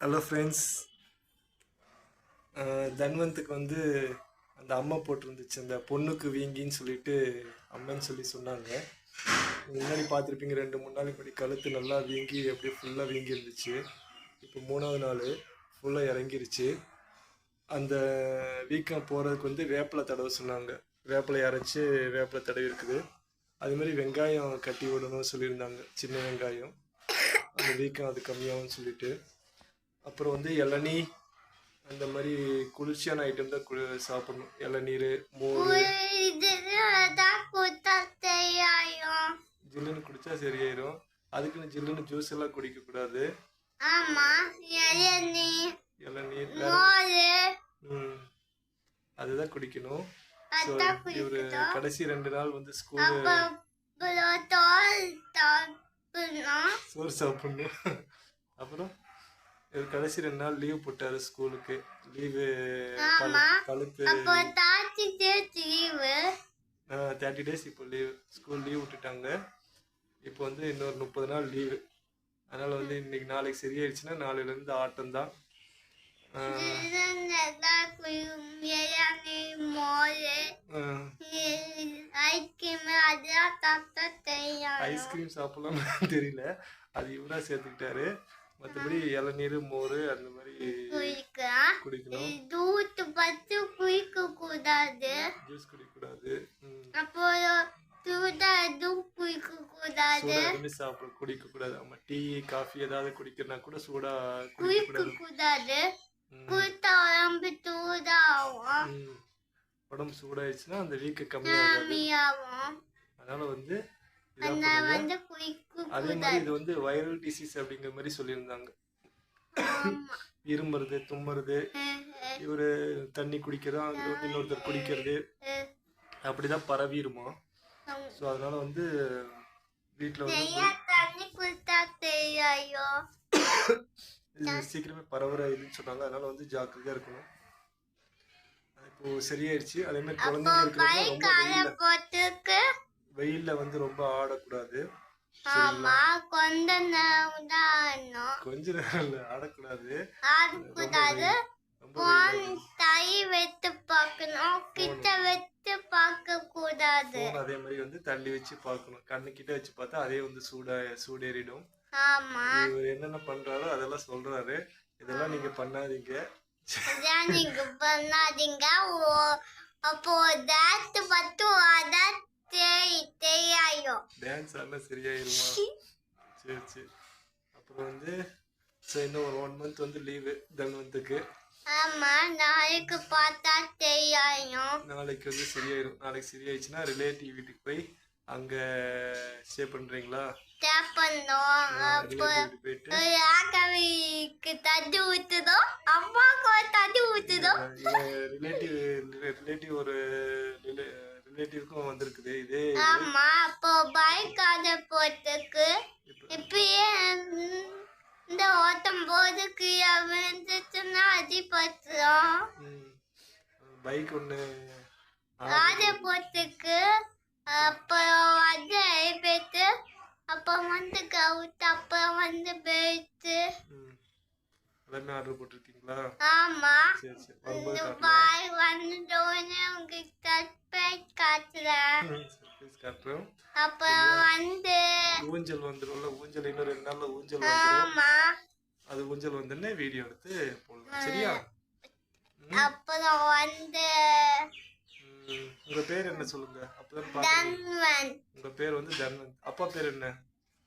Hello friends uh, தன்வந்துக்கு வந்து அந்த அம்மா போட்டிருந்துச்சு அந்த பொண்ணுக்கு வீங்கின்னு சொல்லிட்டு அம்மன்னு சொல்லி சொன்னாங்க. முன்னாடி பார்த்துருப்பீங்க ரெண்டு மூணு நாளைக்கு முன்னாடி கழுத்து நல்லா வீங்கி அப்படியே ஃபுல்லாக வீங்கி இருந்துச்சு. இப்போ மூணாவது நாள் ஃபுல்லாக இறங்கிருச்சு. அந்த வீக்கம் போகிறதுக்கு வந்து வேப்பிலை தடவை சொன்னாங்க. வேப்பிலை அரைச்சி வேப்பிலை தடவி இருக்குது. அது மாதிரி வெங்காயம் கட்டி விடணும்னு சொல்லியிருந்தாங்க. சின்ன வெங்காயம். அந்த வீக்கம் அது கம்மியாகும்னு சொல்லிட்டு. அப்புறம் வந்து இளநீ அந்த மாதிரி குளிர்ச்சியான ஐட்டம் தான் குளி சாப்பிடணும். இளநீர் மோர். ஜில்லுன்னு குடிச்சா சரியாயிரும். அதுக்குன்னு ஜில்லுன்னு ஜூஸ் எல்லாம் மோரு. ம். அதுதான் குடிக்கணும். இவர் கடைசி ரெண்டு நாள் வந்து ஸ்கூலு சோறு சாப்பிடணும். அப்புறம்? கடைசி ரெண்டு நாள் லீவ் போட்டாரு ஸ்கூலுக்கு லீவு லீவு தேர்ட்டி டேஸ் இப்போ லீவ் ஸ்கூல் லீவ் விட்டுட்டாங்க. இப்போ வந்து இன்னொரு முப்பது நாள் லீவு அதனால வந்து இன்னைக்கு நாளைக்கு சரியாயிடுச்சுன்னா நாளையிலேருந்து ஆட்டம் தான். ஐஸ்கிரீம் சாப்பிடலாம்னு தெரியல. அது இவரா சேர்த்துக்கிட்டாரு. மற்றபடி இளநீர் மோர் அந்த மாதிரி குடிக்கணும். தூத்து பத்து குளிக்க கூடாது. ஜூஸ் குடிக்கக்கூடாது ம். அப்புறம் சூடா எதுவும் குளிக்க கூடாது. எதுவுமே சாப்பிட ஆமா டீ காஃபி ஏதாவது குடிக்கிறனா கூட சூடா குடிக்கக்கூடாது கூடாது. ம். குளித்தா உடம்பு சூடாகும். உடம்பு சூடாயிடுச்சுன்னா அந்த வீக்க கம்மியாகும். அதனால வந்து அதே மாதிரி இது வந்து வைரல் டிசீஸ் அப்படிங்கிற மாதிரி சொல்லியிருந்தாங்க. இருமுறது தும்முறது இவரு தண்ணி வந்து இன்னொருத்தர் குடிக்கிறது. அப்படிதான் பரவிருமா. ஆமா. ஸோ அதனால வந்து வீட்டில் வந்து சீக்கிரமே பரவுற இதுன்னு சொன்னாங்க. அதனால வந்து ஜாக்கிரதையா இருக்கணும். இப்போ சரியாயிடுச்சு. அதே மாதிரி குழந்தைங்க இருக்கிறவங்க ரொம்ப வெயில்ல வந்து ரொம்ப ஆடக்கூடாது. ஆமா கொஞ்ச நேரம் தான் கொஞ்ச நேரம் ஆடக்கூடாது. ஆடக்கூடாது போன் தை வைத்து பார்க்கணும். கிட்ட வைத்து பார்க்க கூடாது அதே மாதிரி வந்து தள்ளி வச்சு பார்க்கணும். கண்ணு கிட்ட வச்சு பார்த்தா அதே வந்து சூடா சூடேறிடும். ஆமா. இவர் என்னென்ன பண்றாரோ அதெல்லாம் சொல்றாரு. இதெல்லாம் நீங்க பண்ணாதீங்க. நீங்க பண்ணாதீங்க. அப்போ டேட் தெரி தெரியும் டான்ஸ் ஆடினா சரியாயிருமா? சரி சரி. அப்புறம் வந்து இன்னும் ஒரு ஒன் மந்த் வந்து லீவு தன்வந்துக்கு ஆமா நாளைக்கு பார்த்தா தெரியும் நாளைக்கு வந்து சரியாயிரும். நாளைக்கு சரியாயிடுச்சுன்னா ரிலேட்டிவ் வீட்டுக்கு போய் அங்க ஸ்டே பண்றீங்களா? டேப் பண்ணோம். ராகவிக்கு தண்ணி ஊத்துதோம் அம்மாவுக்கு தண்ணி ஊத்துதோம் ரிலேட்டிவ் ரிலேட்டிவ் ஒரு ரிலேட்டிவ்க்கும் வந்திருக்குது. இதே ஆமா அப்போ பைக் ஆட போட்டுக்கு இப்ப இப்பயே இந்த ஓட்டம் போது கீழே விழுந்துச்சுன்னா அடிபட்டுரும். பைக் ஒன்று ஆட போட்டுக்கு அப்புறம் வந்து போயிட்டு அப்புறம் வந்து கவுத்து அப்புறம் வந்து போயிட்டு எல்லாமே ஆர்டர் போட்டிருக்கீங்களா? ஆமா. சரி சரி. வரும்போது பாய் வந்தோடனே உங்களுக்கு காட்டுறோம் அப்புறம் வந்து ஊஞ்சல் வந்துடும்ல ஊஞ்சல் இன்னும் ரெண்டு நாள்ல ஊஞ்சல் வந்துடும் ஆமா. அது ஊஞ்சல் வந்தோடனே வீடியோ எடுத்து போடலாம். சரியா? அப்புறம் வந்து உங்க பேர் என்ன சொல்லுங்க? அப்பதான் தன்வன். உங்க பேர் வந்து தர்மன் அப்பா பேர் என்ன?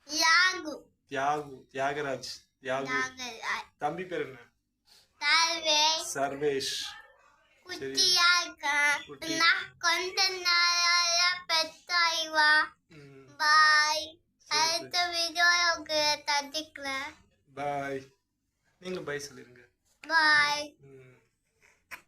யாகு. தியாகு தியாகராஜ். தியாகு தம்பி பேர் என்ன? தாழ்வே சர்வேஷ். குட்டியா இருக்கேன். நான் கொஞ்ச நாளால பெத்தாய்வா? ம். பாய். அடுத்த வீடியோ உங்களுக்கு தந்திக்கிறேன். பாய். நீங்களும் பை சொல்லிருங்க. பாய்.